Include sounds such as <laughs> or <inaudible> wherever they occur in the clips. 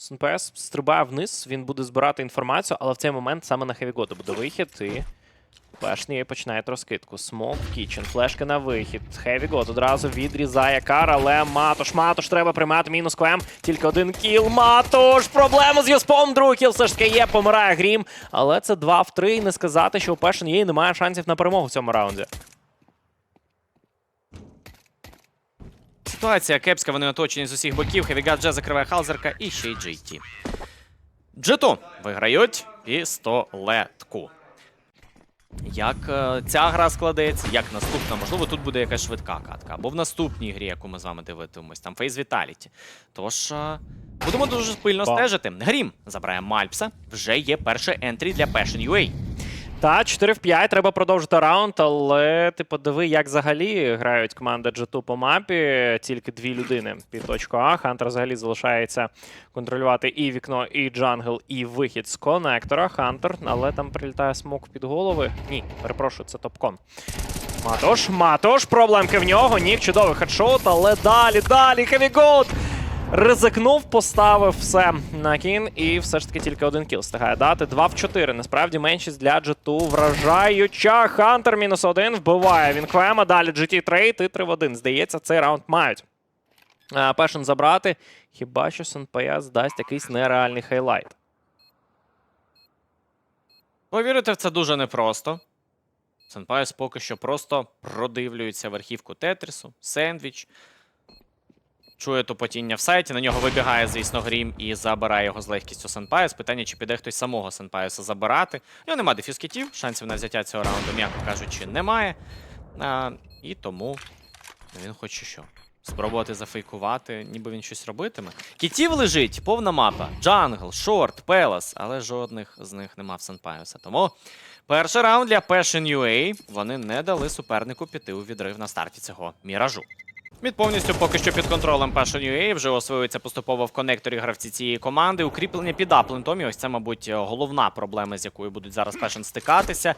СНПС стрибає вниз, він буде збирати інформацію, але в цей момент саме на Хевігода буде вихід і. Пешні починає розкидку. Смок кічен, флешка на вихід. Хевігод одразу відрізає кар, але Матош, Матош треба приймати мінус КМ. Тільки один кіл. Матош! Проблема з Юспом. Другий кіл все ж таки є, помирає Грім. Але це 2 в 3. І не сказати, що у Пешен є і немає шансів на перемогу в цьому раунді. Ситуація кепська, вони оточені з усіх боків. Хевігат вже закриває Халзерка і ще й GT. Джету виграють пістолетку. Як е, ця гра складеться, як наступна, можливо, тут буде якась швидка катка. Або в наступній грі, яку ми з вами дивитимемось, там Фейс Віталіті. Тож е, будемо дуже пильно стежити. Грім забирає Мальпса. Вже є перший ентрі для Passion UA. Та 4 в 5, треба продовжити раунд, але ти подиви, як взагалі грають команда G2 по мапі. Тільки дві людини під точку А. Хантер взагалі залишається контролювати і вікно, і джангл, і вихід з конектора. Хантер, але там прилітає смок під голови. Ні, перепрошую, це топкон. Матош, Матош, проблемки в нього. Нік, чудовий хедшот, але далі, далі, Хевігоут! Ризикнув, поставив все на кін, і все ж таки тільки один кіл встигає дати. 2 в 4. Насправді меншість для G2 вражаюча. Хантер мінус один вбиває він Квема. Далі GT трейд і 3 в 1. Здається, цей раунд мають. Пешен забрати. Хіба що СНПС дасть якийсь нереальний хайлайт. Повірити в це дуже непросто. Сенпайс поки що просто продивлюється верхівку Тетрісу, сендвіч. Чує тупотіння в сайті, на нього вибігає, звісно, грім і забирає його з легкістю Сенпайс. Питання, чи піде хтось самого Сенпайса забирати. У нього нема дефюз-кітів, шансів на взяття цього раунду, м'яко кажучи, немає. А, і тому він хоче що? Спробувати зафейкувати, ніби він щось робитиме. Кітів лежить, повна мапа. Джангл, Шорт, Пелас, але жодних з них нема в Сенпайоса. Тому перший раунд для Passion UA вони не дали супернику піти у відрив на старті цього міражу. Мід повністю поки що під контролем Passion UA вже освоюється поступово в конекторі гравці цієї команди. Укріплення під аплентом. І ось це, мабуть, головна проблема, з якою будуть зараз Passion стикатися.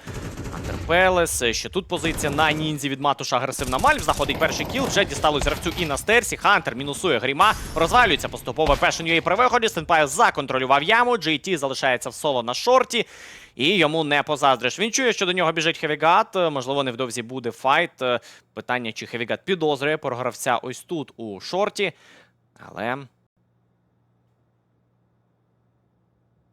Андер Пелес. Ще тут позиція на ніндзі від Матуша агресивна Мальв. Знаходить перший кіл. Вже дісталось гравцю і на стерсі. Хантер мінусує гріма. Розвалюється поступово Passion UA при виході. Сенпайо законтролював яму. JT залишається в соло на шорті. І йому не позаздриш. Він чує, що до нього біжить Хевігат. Можливо, невдовзі буде файт. Питання, чи Хевігат підозрює про гравця ось тут у шорті. Але.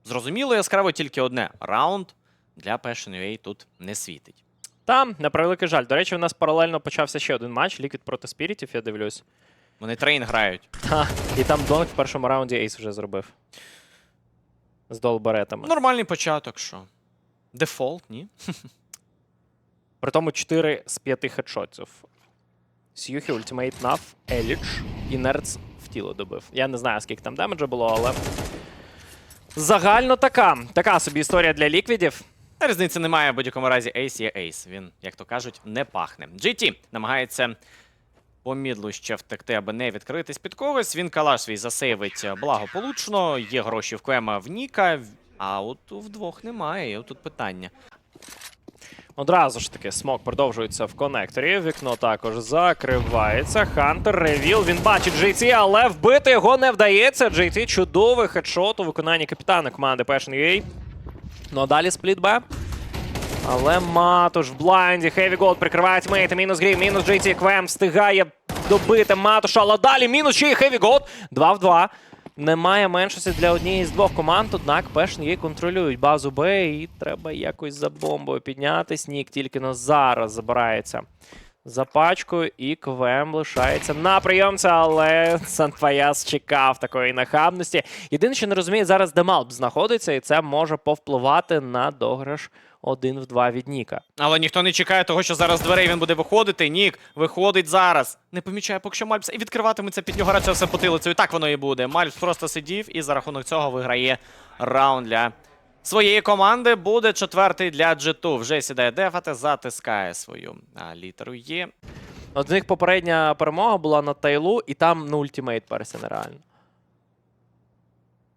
Зрозуміло, яскраво тільки одне. Раунд для Passion UA тут не світить. Там, на превеликий жаль. До речі, у нас паралельно почався ще один матч. Ліквід проти спірітів, я дивлюсь. Вони трейн грають. Та, і там Донг в першому раунді Ейс вже зробив. З долбаретами. Нормальний початок, що? Дефолт, ні? <laughs> При тому 4 з 5 хедшотів. Сьюхі, ультимейт Нав, Еліч і Нерц в тіло добив. Я не знаю, скільки там демеджа було, але. Загально така. Така собі історія для ліквідів. Різниці немає в будь-якому разі. Ейс є ейс. Він, як то кажуть, не пахне. GT намагається по мідлу ще втекти, аби не відкритись під когось. Він калаш свій засейвить благополучно. Є гроші в Квема в Ніка, а от вдвох немає. І тут питання. Одразу ж таки, смок продовжується в конекторі. Вікно також закривається. Хантер ревіл. Він бачить JT, але вбити його не вдається. JT чудовий хедшот у виконанні капітана команди Passion UA. Ну а далі спліт Б. Але Матуш в блайнді. Хеві Голд прикриває тімейта. Мінус грім, мінус JT. Квем встигає добити Матуша, але далі мінус ще й Хеві Голд. 2 в 2. Немає меншості для однієї з двох команд, однак Passion її контролюють базу Б і треба якось за бомбою піднятись. Нік тільки на зараз забирається за пачкою, і КВМ лишається на прийомця, але Санфаяс чекав такої нахабності. Єдине, що не розуміє, зараз де Малп знаходиться, і це може повпливати на дограш 1 в 2 від Ніка. Але ніхто не чекає того, що зараз дверей він буде виходити. Нік виходить зараз. Не помічає поки що Мальпс і відкриватиметься під нього рація все потилицею. Так воно і буде. Мальпс просто сидів і за рахунок цього виграє раунд для своєї команди. Буде четвертий для G2. Вже сідає дефати, затискає свою а, літеру Є. От в них попередня перемога була на Тайлу, і там ну, ультимейт перся нереально.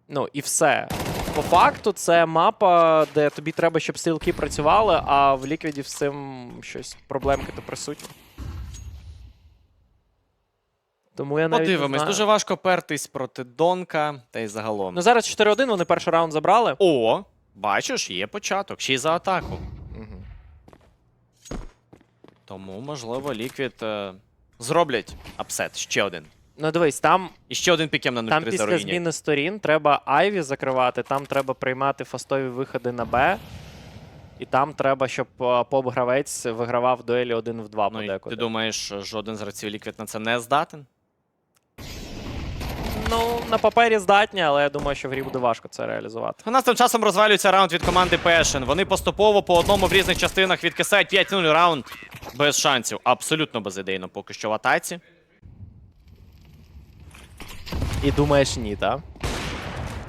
Ну, і все. По факту, це мапа, де тобі треба, щоб стрілки працювали, а в ліквіді з цим щось проблемки то присутні. Тому я навіть не Подивимось, знаю. дуже важко пертись проти Донка та й загалом. Ну зараз 4-1, вони перший раунд забрали. О, бачиш, є початок, ще й за атаку. Мгм. Тому, можливо, Ліквід е, зроблять апсет ще один. Ну дивись, там, І ще один пікем на 0-3 там після руїнять. зміни сторін треба Айві закривати, там треба приймати фастові виходи на Б. І там треба, щоб е, поп-гравець вигравав дуелі 1 в 2 Ну, і подекуди. ти думаєш, жоден з гравців Ліквід на це не здатен? Ну, на папері здатні, але я думаю, що в грі буде важко це реалізувати. У нас тим часом розвалюється раунд від команди Passion. Вони поступово по одному в різних частинах відкисають 5-0 раунд без шансів. Абсолютно безідейно поки що в атаці. І думаєш, ні, так?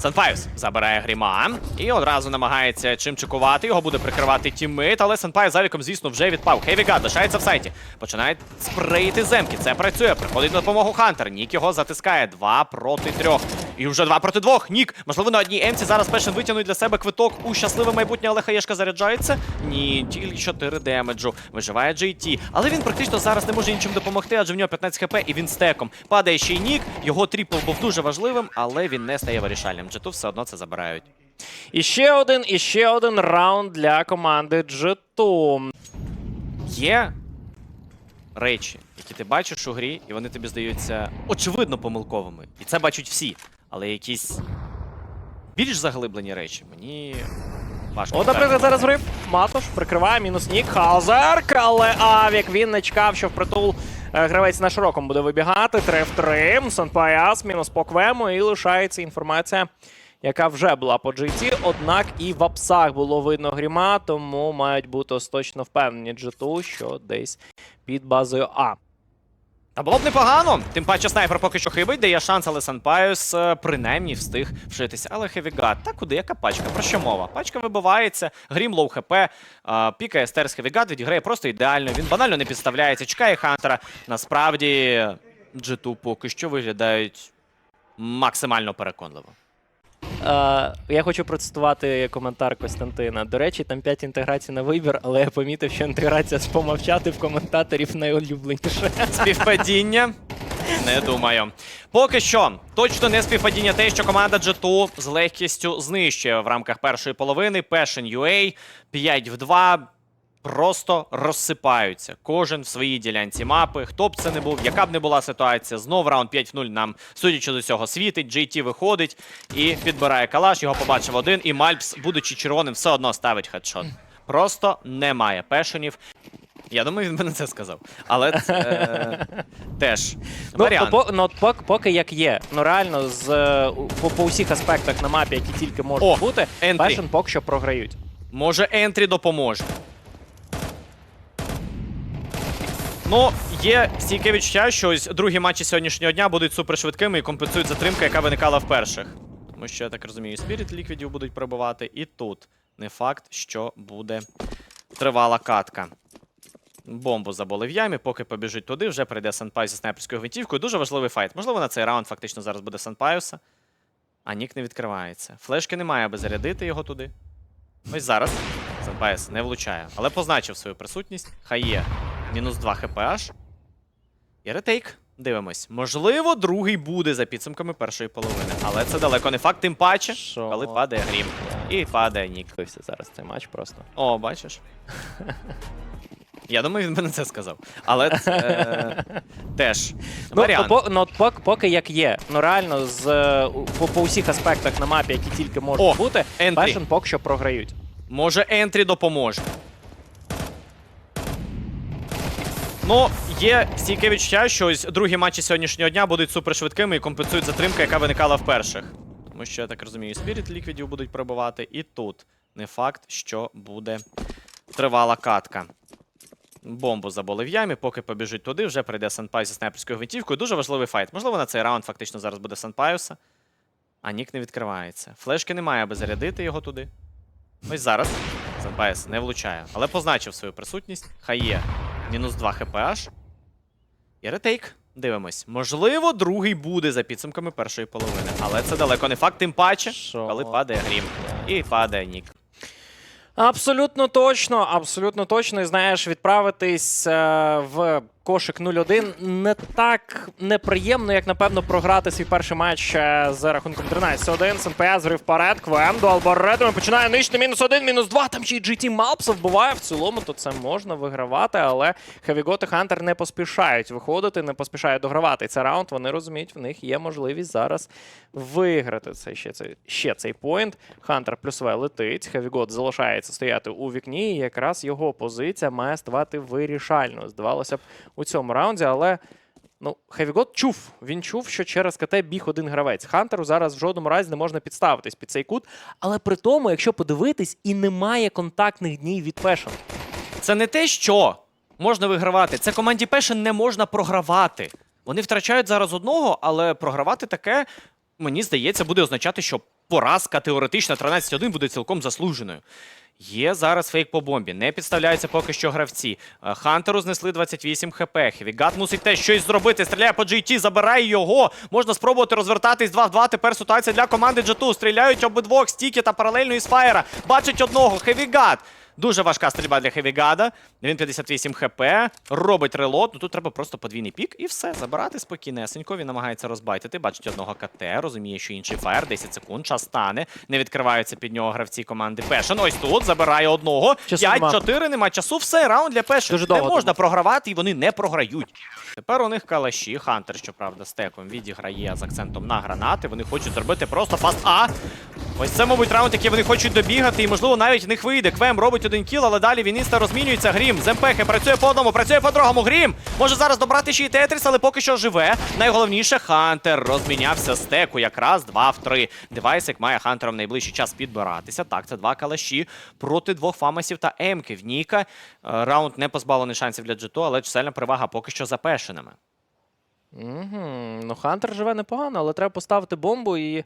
Санпайвс забирає гріма і одразу намагається чим чекувати. Його буде прикривати тіммейт, але Санпайв за віком, звісно, вже відпав. Хевігад лишається в сайті. Починає спреїти земки. Це працює. Приходить на допомогу Хантер. Нік його затискає. Два проти трьох. І вже два проти двох. Нік, можливо, на одній емці зараз Пешен витягнуть для себе квиток у щасливе майбутнє, але Хаєшка заряджається. Ні, тільки 4 демеджу. Виживає JT. Але він практично зараз не може нічим допомогти, адже в нього 15 хп і він стеком. Падає ще й Нік. Його тріпл був дуже важливим, але він не стає вирішальним. Джету все одно це забирають. І ще один, і ще один раунд для команди G2. Є речі, які ти бачиш у грі, і вони тобі здаються очевидно помилковими. І це бачать всі. Але якісь більш заглиблені речі мені важко. От, наприклад, зараз врив. Матош прикриває мінус Нік. Хаузерк, але Авік він не чекав, що впритул е, гравець на широкому буде вибігати. 3 в 3. Санпаяс мінус по квему. І лишається інформація, яка вже була по GT. Однак і в апсах було видно гріма, тому мають бути остаточно впевнені G2, що десь під базою А. Та було б непогано. Тим паче снайпер поки що хибить, дає шанс, але Санпайос е, принаймні встиг вшитися. Але Хевігат, та куди, яка пачка? Про що мова? Пачка вибивається, грім лоу хп, е, пікає стерс Хевігат, відіграє просто ідеально. Він банально не підставляється, чекає Хантера. Насправді, G2 поки що виглядають максимально переконливо. Е, я хочу процитувати коментар Костянтина. До речі, там 5 інтеграцій на вибір, але я помітив, що інтеграція з помовчати в коментаторів найулюбленіше. Співпадіння? Не думаю. Поки що точно не співпадіння те, що команда G2 з легкістю знищує в рамках першої половини. Passion UA 5 в 2 просто розсипаються. Кожен в своїй ділянці мапи. Хто б це не був, яка б не була ситуація, знов раунд 5 в 0 нам, судячи до цього, світить. JT виходить і підбирає калаш. Його побачив один, і Мальпс, будучи червоним, все одно ставить хедшот. Просто немає пешенів. Я думаю, він би не це сказав. Але це е, <laughs> теж Ну, варіант. по, ну, от пок- поки як є. Ну реально, з, е, по, по усіх аспектах на мапі, які тільки можуть О, бути, ентрі. Passion поки що програють. Може, Ентрі допоможе. Ну, є стійке відчуття, що ось другі матчі сьогоднішнього дня будуть супершвидкими і компенсують затримку, яка виникала в перших. Тому що, я так розумію, спіріт ліквідів будуть пробивати, і тут не факт, що буде тривала катка. Бомбу забули в ямі, поки побіжить туди, вже прийде Санпай зі снайперською гвинтівкою. Дуже важливий файт. Можливо, на цей раунд фактично зараз буде Санпайуса. А нік не відкривається. Флешки немає, аби зарядити його туди. Ось зараз Санпайс не влучає, але позначив свою присутність. Хай є. Мінус 2 хп аж. І ретейк. Дивимось. Можливо, другий буде за підсумками першої половини. Але це далеко не факт, тим паче, Що? коли падає грім. І падає нік. Дивився зараз цей матч просто. О, бачиш. <laughs> Я думаю, він би не це сказав. Але це е, <laughs> теж Ну, варіант. по, ну, от пок, поки як є. Ну реально, з, е, по, по усіх аспектах на мапі, які тільки можуть О, бути, ентрі. Passion поки що програють. Може, Ентрі допоможе. Ну, є стійке відчуття, що ось другі матчі сьогоднішнього дня будуть супершвидкими і компенсують затримку, яка виникала в перших. Тому що, я так розумію, спіріт ліквідів будуть пробивати, і тут не факт, що буде тривала катка. Бомбу забули в ямі, поки побіжить туди, вже прийде Санпай зі снайперською гвинтівкою. Дуже важливий файт. Можливо, на цей раунд фактично зараз буде Санпайуса. А нік не відкривається. Флешки немає, аби зарядити його туди. Ось зараз Санпайс не влучає, але позначив свою присутність. Хай є. Мінус 2 хп аж. І ретейк. Дивимось. Можливо, другий буде за підсумками першої половини. Але це далеко не факт, тим паче, Шо? коли падає грім. І падає нік. Абсолютно точно, абсолютно точно. І знаєш, відправитись е, в кошик 0-1 не так неприємно, як напевно програти свій перший матч е, з рахунком 13-1. СНПС зрив вперед. Квем до Албаретами починає нищити мінус 1, мінус 2. Там ще й GT Малпса вбиває. В цілому то це можна вигравати, але Хевігот і Хантер не поспішають виходити, не поспішають догравати цей раунд. Вони розуміють, в них є можливість зараз виграти цей ще цей ще цей поінт. Хантер плюсове летить. Хевігот залишається стояти у вікні. І якраз його позиція має ставати вирішальною. Здавалося б, у цьому раунді, але. Ну, Хевігот чув. Він чув, що через КТ біг один гравець. Хантеру зараз в жодному разі не можна підставитись під цей кут. Але при тому, якщо подивитись, і немає контактних днів від Пешен. Це не те, що можна вигравати. Це команді Пешен не можна програвати. Вони втрачають зараз одного, але програвати таке, мені здається, буде означати, що поразка теоретична 13-1 буде цілком заслуженою. Є зараз фейк по бомбі. Не підставляються поки що гравці. Е, Хантеру знесли 28 хп. Хевігат мусить теж щось зробити. Стріляє по GT, забирає його. Можна спробувати розвертатись 2 в 2. Тепер ситуація для команди G2. Стріляють обидвох стіки та паралельно із фаєра. Бачить одного. Хевігат. Дуже важка стрільба для Хевігада. Він 58 хп, робить релот. Ну тут треба просто подвійний пік і все, забирати спокійнесенько. Він намагається розбайтити. Бачить одного КТ, розуміє, що інший фаєр, 10 секунд, час стане. Не відкриваються під нього гравці команди Пешен. Ось тут забирає одного. 5-4, нема часу. Все, раунд для Пешен. Не можна тому. програвати, і вони не програють. Тепер у них калаші. Хантер, щоправда, стеком відіграє з акцентом на гранати. Вони хочуть зробити просто фаст А. Ось це, мабуть, раунд, який вони хочуть добігати, і можливо навіть в них вийде. Квем робить один кіл, але далі Вініста розмінюється. Грім з МПХ працює по одному, працює по другому. Грім може зараз добрати ще й Тетріс, але поки що живе. Найголовніше Хантер розмінявся стеку якраз 2 в 3. Девайсик має Хантером найближчий час підбиратися. Так, це два калаші проти двох фамасів та Емки. В Ніка Е, раунд не позбавлений шансів для Джито, але чисельна перевага поки що запешеними. Угу. Ну, Хантер живе непогано, але треба поставити бомбу і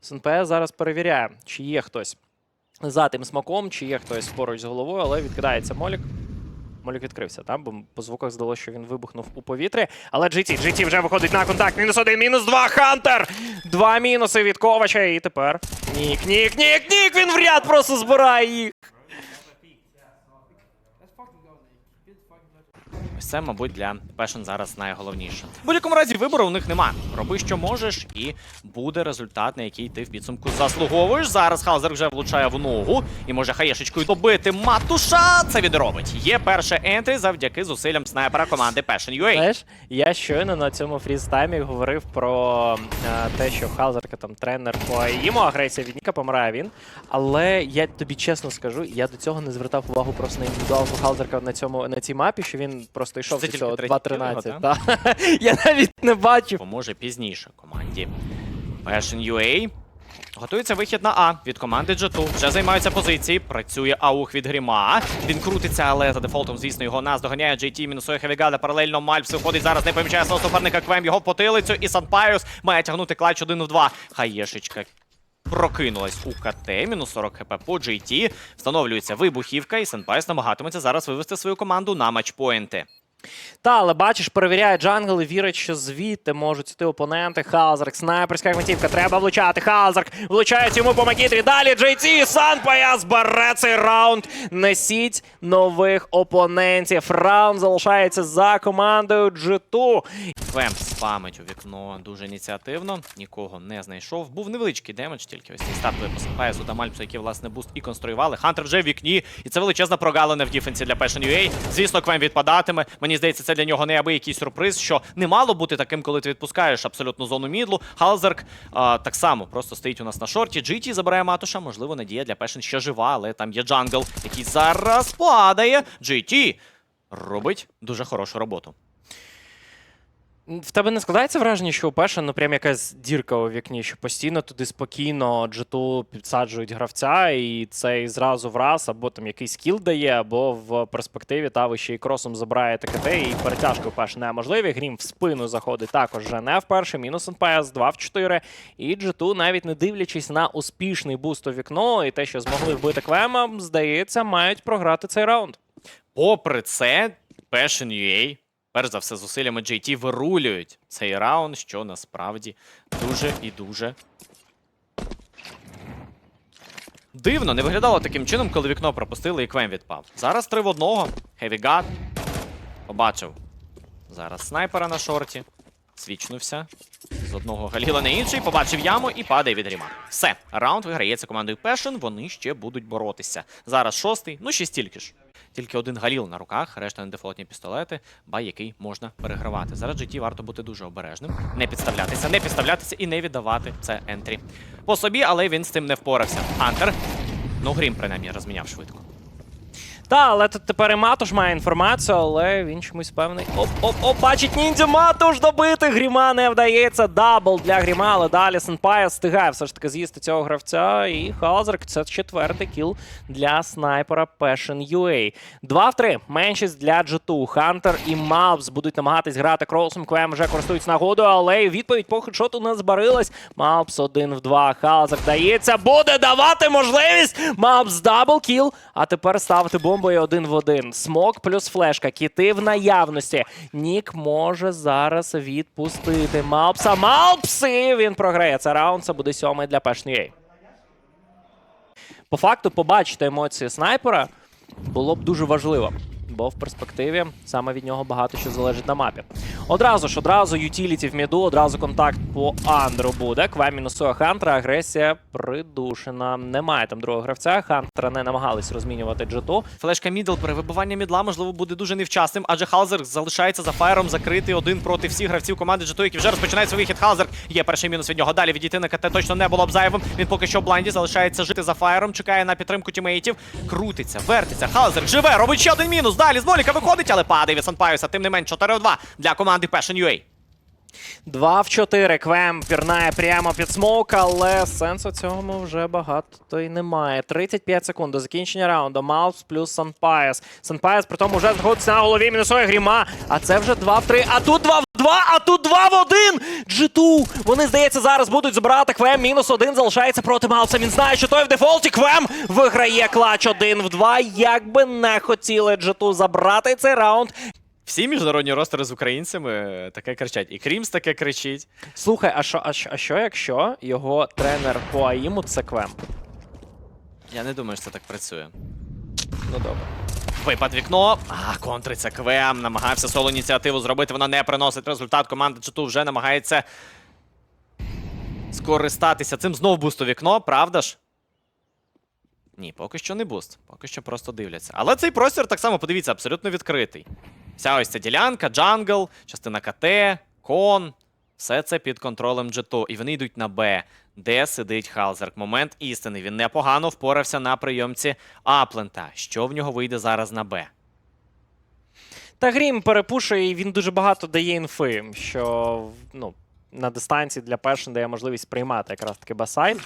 СНПС зараз перевіряє, чи є хтось за тим смаком, чи є хтось поруч з головою, але відкидається Молік. Молік відкрився, там, бо по звуках здалося, що він вибухнув у повітрі. Але GT, GT вже виходить на контакт. Мінус один, мінус два. Хантер! Два мінуси від Ковача. І тепер. Нік, нік, нік, нік! Він в ряд просто збирає їх. Це, мабуть, для Пешен зараз найголовніше. В будь-якому разі вибору у них нема. Роби, що можеш, і буде результат, на який ти в підсумку заслуговуєш. Зараз Хаузер вже влучає в ногу і може хаєшечкою добити Матуша. Це відробить. Є перше ентрі завдяки зусиллям снайпера команди Passion UA. Знаєш, я щойно на цьому фрістаймі говорив про е, те, що Халзерка там тренер по йому агресія від Ніка помирає він. Але я тобі чесно скажу, я до цього не звертав увагу просто на індивідуалку Халзерка на цьому на цій мапі, що він просто йшов Це до цього третій 2.13. кіл та. <laughs> Я навіть не бачив. Поможе пізніше команді Passion UA. Готується вихід на А від команди G2. Вже займаються позиції. Працює аух від Гріма. Він крутиться, але за дефолтом, звісно, його нас доганяє JT, мінусує Хевігада. Паралельно Мальпс виходить зараз, не помічає свого суперника Квем, його потилицю. І Санпайос має тягнути клач 1 в 2. Хаєшечка прокинулась у КТ. Мінус 40 хп по JT. Встановлюється вибухівка, і Санпайос намагатиметься зараз вивести свою команду на матчпоінти. Та, але бачиш, перевіряє джангл і вірить, що звідти можуть йти опоненти. Хаузерк, снайперська гвинтівка, треба влучати. Хаузерк влучають йому по Макітрі. Далі JT, Санпаяс бере цей раунд. Несіть нових опонентів. Раунд залишається за командою G2. Квемп спамить у вікно дуже ініціативно, нікого не знайшов. Був невеличкий демедж, тільки ось цей стартовий посипає з Удамальпсу, який власне буст і конструювали. Хантер вже в вікні, і це величезна прогалина в діфенсі для Passion UA. Звісно, Квем відпадатиме. Мені здається, це для нього неабиякий сюрприз, що не мало бути таким, коли ти відпускаєш абсолютно зону мідлу. Халзерк а, так само просто стоїть у нас на шорті. GT забирає Матуша. Можливо, надія для Passion ще жива, але там є джангл, який зараз падає. GT робить дуже хорошу роботу. В тебе не складається враження, що у Пеша ну прям якась дірка у вікні, що постійно туди спокійно G2 підсаджують гравця, і цей зразу в раз або там якийсь скіл дає, або в перспективі та ви ще й кросом забирає ТКТ, і перетяжки Пеш неможливі. Грім в спину заходить також вже не вперше. Мінус НПС 2 в 4. І G2, навіть не дивлячись на успішний буст у вікно і те, що змогли вбити Квема, здається, мають програти цей раунд. Попри це, Passion UA, перш за все, зусиллями JT вирулюють цей раунд, що насправді дуже і дуже. Дивно, не виглядало таким чином, коли вікно пропустили і Квем відпав. Зараз три в одного. God побачив Зараз снайпера на шорті. Свічнувся. З одного Галіла на інший, побачив яму і падає від Ріма. Все, раунд виграється командою Passion, вони ще будуть боротися. Зараз шостий, ну ще стільки ж. Тільки один Галіл на руках, решта не дефолтні пістолети, бай який можна перегравати. Зараз GT варто бути дуже обережним, не підставлятися, не підставлятися і не віддавати це ентрі. По собі, але він з цим не впорався. Антер. Ну, Грім, принаймні, розміняв швидко. Та, але тут тепер і Матуш має інформацію, але він чомусь певний. Оп-оп-оп, бачить ніндзя Матуш добити. Гріма не вдається. Дабл для Гріма, але далі Сенпая встигає все ж таки з'їсти цього гравця. І Халзерк це четвертий кіл для снайпера Passion UA. 2 в 3. Меншість для G2. Хантер і Мавс будуть намагатись грати кросом. Квем вже користуються нагодою, але відповідь по хедшоту не збарилась. Мавс 1 в 2. Халзерк дається. Буде давати можливість. Мавс дабл кіл. А тепер ставити бомбою один в один. Смок плюс флешка. Кіти в наявності. Нік може зараз відпустити Малпса. Малпси! Він програє. Це раунд. Це буде сьомий для Passion По факту, побачити емоції снайпера було б дуже важливо. Бо в перспективі саме від нього багато що залежить на мапі. Одразу ж, одразу ютіліті в міду, одразу контакт по Андру буде. Квем мінусує Хантера, агресія придушена. Немає там другого гравця. Хантера не намагались розмінювати джету. Флешка мідл при вибиванні мідла, можливо, буде дуже невчасним, адже Халзер залишається за фаєром закритий один проти всіх гравців команди G2, які вже розпочинають свій вихід. Халзер є перший мінус від нього. Далі відійти на КТ точно не було б зайвим. Він поки що в блайнді залишається жити за фаєром, чекає на підтримку тімейтів. Крутиться, вертиться. Халзер живе, робить ще один мінус. Далі з Моліка виходить, але падає від Санпаюса. Тим не менш 4-2 для команди Passion UA. 2 в 4. Квем пірнає прямо під смок, але сенсу цьому вже багато то й немає. 35 секунд до закінчення раунду. Маус плюс Санпаєс. Санпаєс при тому вже знаходиться на голові мінусує гріма. А це вже 2 в 3. А тут 2 в 2, а тут 2 в 1. G2. Вони, здається, зараз будуть збирати Квем. Мінус 1 залишається проти Мауса. Він знає, що той в дефолті. Квем виграє клач 1 в 2. Як би не хотіли G2 забрати цей раунд. Всі міжнародні ростери з українцями е, таке кричать. І Крімс таке кричить. Слухай, а що, а що, а що якщо його тренер по АІМу це Квем? Я не думаю, що це так працює. Ну добре. Випад вікно. А, контриться КВМ. Намагався соло ініціативу зробити. Вона не приносить результат. Команда G2 вже намагається скористатися цим. Знов буст у вікно, правда ж? Ні, поки що не буст. Поки що просто дивляться. Але цей простір так само, подивіться, абсолютно відкритий. Вся ось ця ділянка, джангл, частина КТ, кон. Все це під контролем G2. І вони йдуть на Б, де сидить Халзерк. Момент істини. Він непогано впорався на прийомці Аплента. Що в нього вийде зараз на Б? Та Грім перепушує, і він дуже багато дає інфи, що ну, на дистанції для Passion дає можливість приймати якраз таки басайн.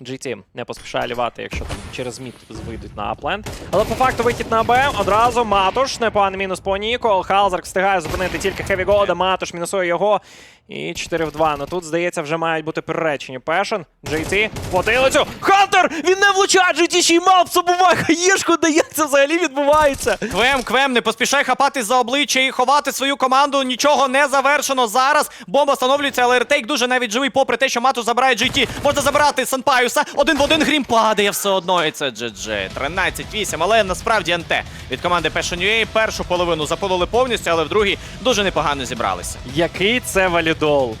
GT не поспішає лівати, якщо там через мід вийдуть на апленд. Але по факту вихід на Б одразу Матуш. Непоганий мінус по Нікол. Халзерк встигає зупинити тільки Хеві Года. Матуш мінусує його. І 4 в 2. Ну тут, здається, вже мають бути переречені Пешен. GT потилицю. Хантер! Він не влучає! GT ще й мав забуває хаєшку, як це взагалі відбувається. Квем, Квем, не поспішай хапатись за обличчя і ховати свою команду. Нічого не завершено зараз. Бомба встановлюється, але ретейк дуже навіть живий, попри те, що Мату забирає GT. Можна забирати Санпаюса. Один в один грім падає все одно. І це GG. 13-8, але насправді НТ від команди UA першу половину заполили повністю, але в другій дуже непогано зібралися. Який це валідол?